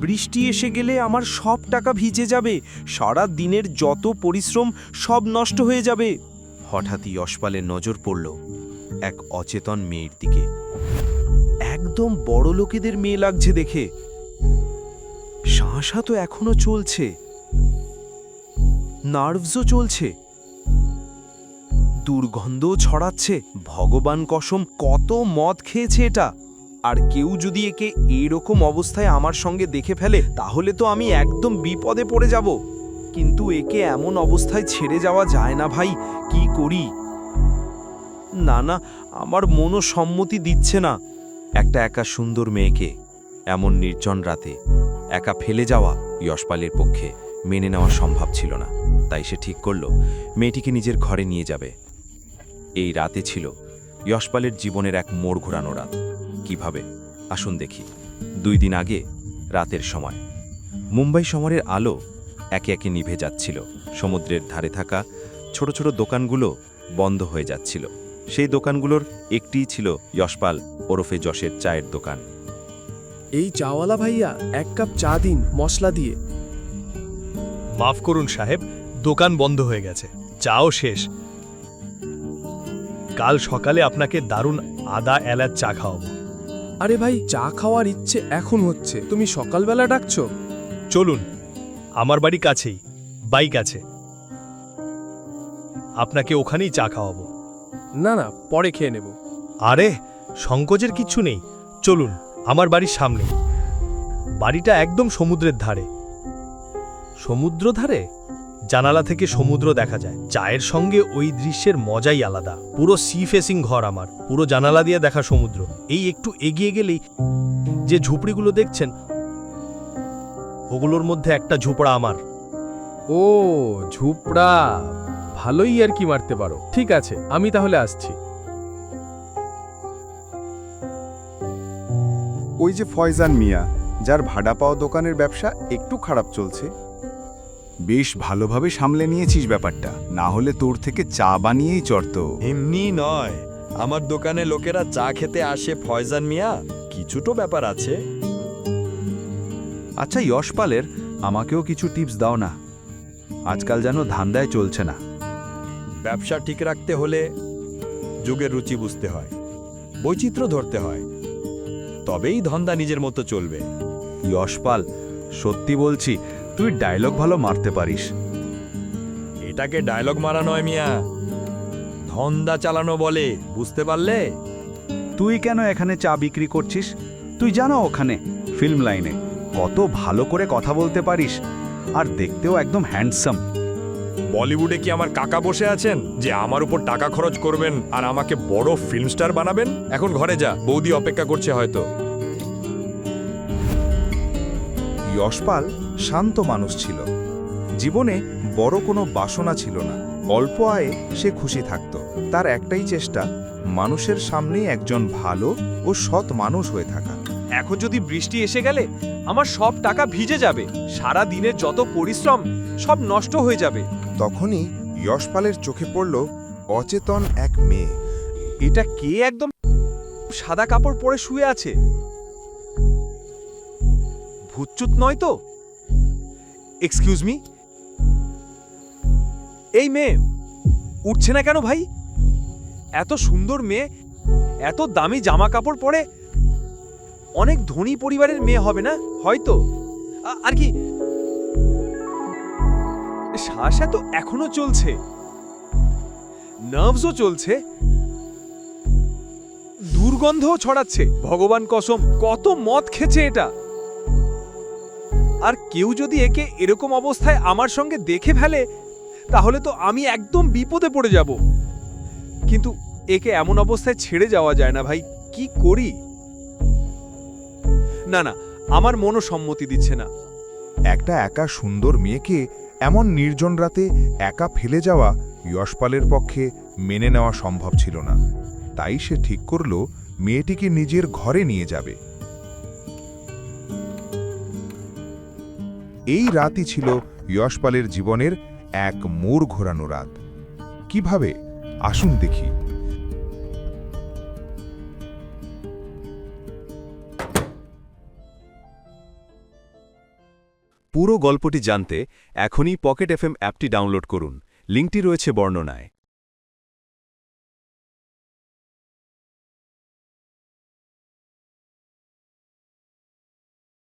বৃষ্টি এসে গেলে আমার সব টাকা ভিজে যাবে, সারা দিনের যত পরিশ্রম সব নষ্ট হয়ে যাবে। হঠাৎই যশপালের নজর পড়ল এক অচেতন মেয়ের দিকে। একদম বড় লোকেদের মেয়ে লাগছে দেখে। শাঁসা তো এখনও চলছে। নার্ভসও চলছে। দুর্গন্ধও ছড়াচ্ছে। ভগবান কসম, কত মদ খেয়েছে এটা! আর কেউ যদি একে এইরকম অবস্থায় আমার সঙ্গে দেখে ফেলে, তাহলে তো আমি একদম বিপদে পড়ে যাব। কিন্তু একে এমন অবস্থায় ছেড়ে যাওয়া যায় না ভাই, কি করি? না না, আমার মনও সম্মতি দিচ্ছে না। একটা একা সুন্দর মেয়েকে, এমন নির্জন রাতে, একা ফেলে যাওয়া যশপালের পক্ষে মেনে নেওয়া সম্ভব ছিল না। তাই সে ঠিক করল, মেয়েটিকে নিজের ঘরে নিয়ে যাবে। এই রাতে ছিল যশপালের জীবনের এক মোড় ঘোরানো রাত। কীভাবে? আসুন দেখি। দুই দিন আগে রাতের সময়। মুম্বাই শহরের আলো একে একে নিভে যাচ্ছিল। সমুদ্রের ধারে থাকা ছোট ছোট দোকানগুলো বন্ধ হয়ে যাচ্ছিল। সেই দোকানগুলোর একটিই ছিল যশপাল ওরফে যশের চায়ের দোকান। এই চাওয়ালা ভাইয়া এক কাপ চা দিন মশলা দিয়ে। মাফ করুন সাহেব দোকান বন্ধ হয়ে গেছে। চাও শেষ। কাল সকালে আপনাকে দারুণ আদা এলাচ চা খাওয়াবো। আরে ভাই চা খাওয়ার ইচ্ছে এখন হচ্ছে। তুমি সকালবেলা ডাকছো? চলুন আমার বাড়ি কাছেই বাইক আছে। আপনাকে ওখানেই চা খাওয়াবো। না না পরে খেয়ে নেব। আরে সংকোচের কিচ্ছু নেই। চলুন আমার বাড়ির সামনে। বাড়িটা একদম সমুদ্রের ধারে। সমুদ্র ধারে? জানালা থেকে সমুদ্র দেখা যায়। চায়ের সঙ্গে ওই দৃশ্যের মজাই আলাদা। পুরো সি ফেসিং ঘর আমার পুরো জানালা দিয়ে দেখা সমুদ্র। এই একটু এগিয়ে গেলেই যে ঝুপড়িগুলো দেখছেন ওগুলোর মধ্যে একটা ঝুপড়া আমার। ও ঝুপড়া। ভালোই আর কি মারতে পারো। ঠিক আছে আমি তাহলে আসছি। ওই যে ফয়জান মিয়া যার ভাড়া পাওয়া দোকানের ব্যবসা একটু খারাপ চলছে। বেশ ভালোভাবে সামলে নিয়েছিস ব্যাপারটা। না হলে তোর থেকে চা বানিয়েই চড়ত। এমনি নয়। আমার দোকানে লোকেরা চা খেতে আসে ফয়জান মিয়া। কিছু তো ব্যাপার আছে। আচ্ছা যশপালের আমাকেও কিছু টিপস দাও না। আজকাল যেন ধান্দায় চলছে না। ব্যবসা ঠিক রাখতে হলে যুগের রুচি বুঝতে হয়। বৈচিত্র্য ধরতে হয়। তবেই ধন্দা নিজের মতো চলবে। যশপাল সত্যি বলছি তুই ডায়লগ ভালো মারতে পারিস। এটাকে ডায়লগ মারা নয় মিয়া। ধন্দা চালানো বলে বুঝতে পারলে? তুই কেন এখানে চা বিক্রি করছিস? তুই জানো ওখানে ফিল্ম লাইনে কত ভালো করে কথা বলতে পারিস আর দেখতেও একদম হ্যান্ডসাম বলিউডে কি আমার কাকা বসে আছেন যে আমার উপর টাকা খরচ করবেন আর আমাকে বড় ফিল্ম স্টার বানাবেন? এখন ঘরে যা বৌদি অপেক্ষা করছে হয়তো। যশপাল শান্ত মানুষ ছিল। জীবনে বড় কোনো বাসনা ছিল না। অল্প আয়ে সে খুশি থাকত। তার একটাই চেষ্টা মানুষের সামনেই একজন ভালো ও সৎ মানুষ হয়ে থাকা। এখন যদি বৃষ্টি এসে গেলে আমার সব টাকা ভিজে যাবে। সারা দিনের যত পরিশ্রম সব নষ্ট হয়ে যাবে। তখনই যশপালের চোখে পড়ল অচেতন এক মেয়ে। এটা কে একদম সাদা কাপড় পরে শুয়ে আছে? ভূতচুত নয় তো? এক্সকিউজ মি এই মেয়ে উঠছে না কেন ভাই? এত সুন্দর মেয়ে, এত দামি জামা কাপড় পরে অনেক ধনী পরিবারের মেয়ে হবে না? হয়তো। আর কি? শ্বাস তো এখনও চলছে। নার্ভসও চলছে। দুর্গন্ধও ছড়াচ্ছে। ভগবান কসম, কত মদ খেছে এটা? আর কেউ যদি একে এরকম অবস্থায় আমার সঙ্গে দেখে ফেলে, তাহলে তো আমি একদম বিপদে পড়ে যাব। কিন্তু একে এমন অবস্থায় ছেড়ে যাওয়া যায় না ভাই, কি করি? না না, আমার মনও সম্মতি দিচ্ছে না। একটা একা সুন্দর মেয়েকে এমন নির্জন রাতে একা ফেলে যাওয়া যশপালের পক্ষে মেনে নেওয়া সম্ভব ছিল না। তাই সে ঠিক করল, মেয়েটিকে নিজের ঘরে নিয়ে যাবে। এই রাতই ছিল যশপালের জীবনের এক মোড় ঘোরানো রাত। কীভাবে? আসুন দেখি। পুরো গল্পটি জানতে এখনই পকেট এফএম অ্যাপটি ডাউনলোড করুন। লিঙ্কটি রয়েছে বর্ণনায়।